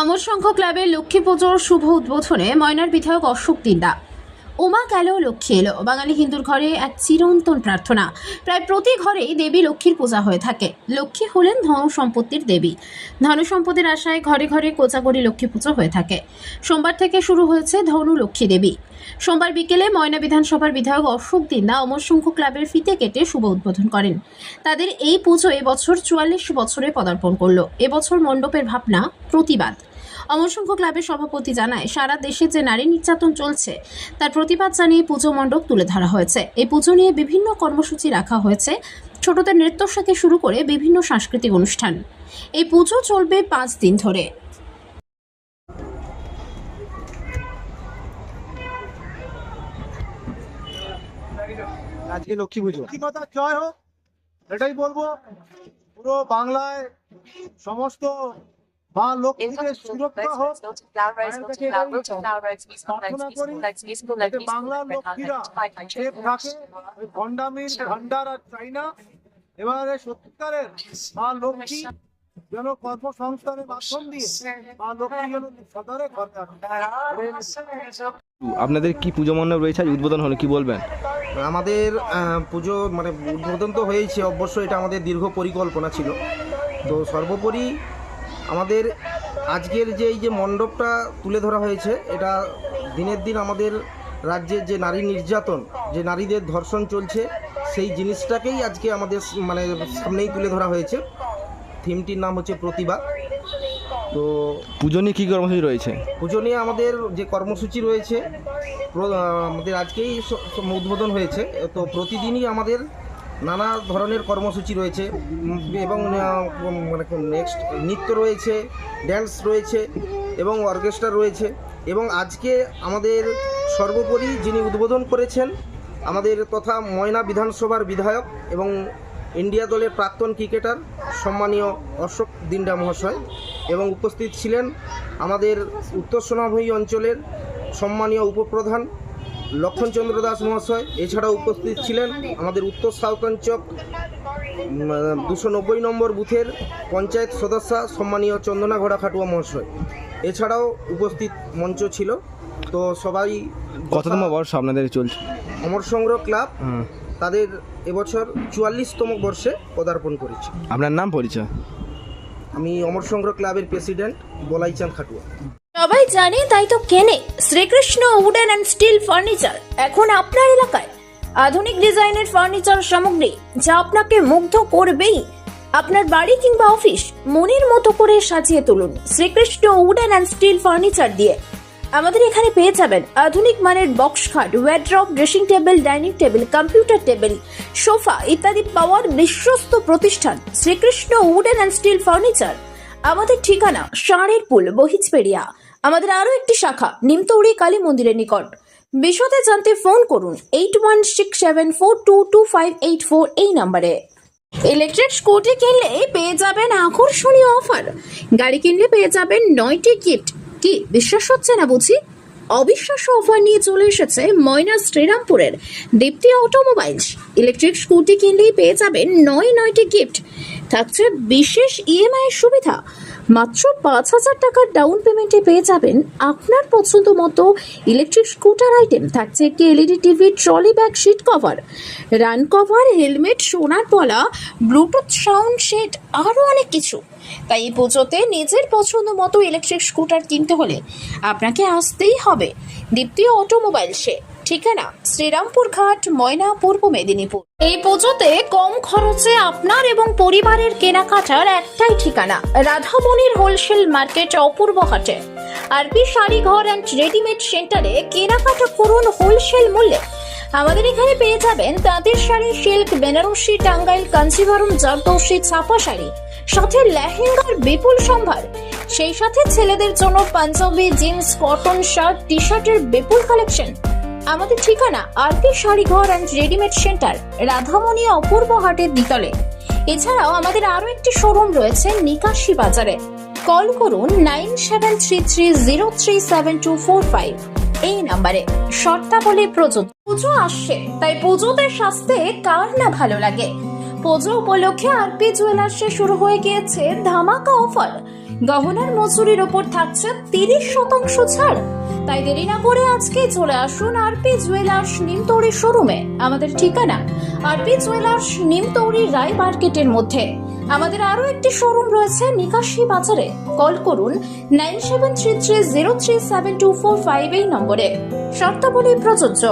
অমর সংঘ ক্লাবের লক্ষ্মী পুজোর শুভ উদ্বোধনে ময়নার বিধায়ক অশোক দিন্দা ওমা গেল লক্ষ্মী এলো। বাঙালি হিন্দুর ঘরে এক চিরন্তন প্রার্থনা। প্রায় প্রতি ঘরেই দেবী লক্ষ্মীর পূজা হয়ে থাকে। লক্ষ্মী হলেন ধন সম্পত্তির দেবী। ধন সম্পত্তির আশায় ঘরে ঘরে কোচাগরি লক্ষ্মী পুজো হয়ে থাকে। সোমবার থেকে শুরু হয়েছে ধনু লক্ষ্মী দেবী। সোমবার বিকেলে ময়না বিধানসভার বিধায়ক অশোক দিন্দা অমর সংঘ ক্লাবের ফিতে কেটে শুভ উদ্বোধন করেন। তাদের এই পুজো এবছর চুয়াল্লিশ বছরে পদার্পণ করল। এবছর মণ্ডপের ভাবনা প্রতিবাদ। অমরসংঘ ক্লাবের সভাপতি জানায়, সারা দেশে যে নারী নির্যাতন চলছে, তার প্রতিবাদ জানিয়ে পুজো মণ্ডপ তুলে ধরা হয়েছে। এই পুজো নিয়ে বিভিন্ন কর্মসূচি রাখা হয়েছে। ছোটদের নৃত্য থেকে শুরু করে বিভিন্ন সাংস্কৃতিক অনুষ্ঠান। এই পুজো চলবে পাঁচ দিন ধরে। আজকে লক্ষ্মী পুজো। মাতার জয় হোক, এটাই বলব। পুরো বাংলায় সমস্ত মা সুরক্ষা হোক বাংলার লক্ষ্মীরা সেফ থাকে ভণ্ডামির ভান্ডার আর চাই না। এবারে সত্যিকারের মা লক্ষ্মী যেন কর্মসংস্থানের মাধ্যম দিয়ে মা লক্ষ্মী যেন সদরে ঘরে আপনাদের কি পুজো মণ্ডপ রয়েছে? আজ উদ্বোধন হলো কি বলবেন? আমাদের পুজো মানে উদ্বোধন তো হয়েছে অবশ্যই এটা আমাদের দীর্ঘ পরিকল্পনা ছিল। তো সর্বোপরি আমাদের আজকের যে এই যে মণ্ডপটা তুলে ধরা হয়েছে এটা দিনের দিন আমাদের রাজ্যের যে নারী নির্যাতন যে নারীদের ধর্ষণ চলছে সেই জিনিসটাকেই আজকে আমাদের মানে সামনেই তুলে ধরা হয়েছে। থিমটির নাম হচ্ছে প্রতিভা। তো পুজো নিয়ে কী কর্মসূচি রয়েছে? পুজো নিয়ে আমাদের যে কর্মসূচি রয়েছে আমাদের আজকেই উদ্বোধন হয়েছে। তো প্রতিদিনই আমাদের নানা ধরনের কর্মসূচি রয়েছে, এবং মানে নেক্সট নৃত্য রয়েছে ড্যান্স রয়েছে, এবং অর্কেস্ট্রা রয়েছে, এবং আজকে আমাদের সর্বোপরি যিনি উদ্বোধন করেছেন, আমাদের তথা ময়না বিধানসভার বিধায়ক এবং ইন্ডিয়া দলের প্রাক্তন ক্রিকেটার সম্মানীয় অশোক দিন্ডা মহাশয়, এবং উপস্থিত ছিলেন আমাদের উত্তর সোনাভূমি অঞ্চলের সম্মানীয় উপপ্রধান লক্ষণচন্দ্র দাস মহাশয় এছাড়া উপস্থিত ছিলেন আমাদের উত্তর সাউথাঞ্চক দুশো নব্বই নম্বর বুথের পঞ্চায়েত সদস্যা সম্মানীয় চন্দনা ঘোড়া খাটুয়া মহাশয়। এছাড়াও উপস্থিত মঞ্চ ছিল। তো সবাই কততম বর্ষ আপনাদের চলছে? অমর সংগ্রহ ক্লাব তাদের এবছর চুয়াল্লিশতম বর্ষে পদার্পণ করেছে। আপনার নাম পরিচয়? আমি অমর সংগ্রহ ক্লাবের প্রেসিডেন্ট বলাইচাঁদ খাটুয়া। সবাই জানে, তাই তো কেনে। Shrikrishna wooden and steel furniture, এখন আপনার এলাকায়। আধুনিক ডিজাইনের ফার্নিচার সামগ্রী, যা আপনাকে মুগ্ধ করবেই। আপনার বাড়ি কিংবা অফিস, মনের মতো করে সাজিয়ে তুলুন Shrikrishna wooden and steel furniture দিয়ে। আমাদের এখানে পেয়ে যাবেন আধুনিক মানের বক্স খাট wardrobe dressing table dining table computer table sofa ইত্যাদি পাওয়ার বিশ্বস্ত প্রতিষ্ঠান Shrikrishna wooden and steel furniture. আমাদের ঠিকানা ষাঁড়ের পুল বহিজপেড়িয়া আমাদের আরও একটি শাখা, নিমতৌড়ি কালী মন্দিরের নিকট। বিশদে জানতে ফোন করুন eight one six seven four two two five eight four এই নাম্বারে। ইলেকট্রিক স্কুটি কিনলে পেয়ে যাবেন আকর্ষণীয় অফার। গাড়ি কিনলে পেয়ে যাবেন নয়টি গিফট। কি, বিশ্বাস হচ্ছে না বুঝি? অবিশ্বাস্য অফার নিয়ে চলে এসেছে ময়না শ্রীরামপুরের। দীপ্তি অটোমোবাইলস। ইলেকট্রিক স্কুটি কিনলেই পেয়ে যাবেন নয় নয়টি গিফট। থাকছে বিশেষ ইএমআই এর সুবিধা। মাত্র পাঁচ হাজার টাকার ডাউন পেমেন্টে পেয়ে যাবেন আপনার পছন্দ মতো ইলেকট্রিক স্কুটার আইটেম থাকছে একটি LED TV trolley bag seat cover rain cover helmet সোনার পলা ব্লুটুথ সাউন্ড সেট আরও অনেক কিছু। তাই এই পুজোতে নিজের পছন্দ মতো ইলেকট্রিক স্কুটার কিনতে হলে আপনাকে আসতেই হবে। দীপ্তি অটোমোবাইল সে। ঠিকানা, শ্রীরামপুর ঘাট, ময়না, পূর্ব মেদিনীপুর। এই পুজোতে কম খরচে আপনার এবং পরিবারের কেনাকাটার একটাই ঠিকানা, রাধামণির হোলসেল মার্কেট অপূর্ব হাটে। আরপি শাড়িঘর অ্যান্ড রেডিমেড সেন্টারে কেনাকাটা করুন হোলসেল মূল্যে। আমাদের এখানে পেয়ে যাবেন তাঁতের শাড়ি, সিল্ক, বেনারসি, টাঙ্গাইল কাঞ্চিভরম জারদৌসি, ছাপা শাড়ি। সাথে লেহেঙ্গার বিপুল সম্ভার। সেই সাথে ছেলেদের জন্য Punjabi, jeans, cotton shirt T শার্টের বিপুল কালেকশন। আমাদের ঠিকানা RP Sarighar and readymade centre Radhamani Apurba হাটের দ্বিতলে। এছাড়াও আমাদের আরও একটি শোরুম রয়েছে নিকাশি বাজারে। কল করুন nine seven three three zero three seven two four five. এই নাম্বারে। শর্তাবলী প্রযোজ্য পুজো আসছে, তাই পুজোতে সাজতে কার না ভালো লাগে? পুজো উপলক্ষে আরপি জুয়েলার্সে শুরু হয়ে গিয়েছে ধামাকা অফার। গহনার মজুরির ওপর থাকছে তিরিশ শতাংশ ছাড়। তাই দেরি না করে আজকে চলে আসুন আরপি জুয়েলার্স নিমতৌড়ি শোরুমে, আমাদের ঠিকানা আরপি জুয়েলার্স নিমতৌড়ি রায় মার্কেটের মধ্যে। আমাদের আরও একটি শোরুম রয়েছে নিকাশি বাজারে, কল করুন nine seven three three zero three seven two four five এই নম্বরে। শর্তাবলী প্রযোজ্য।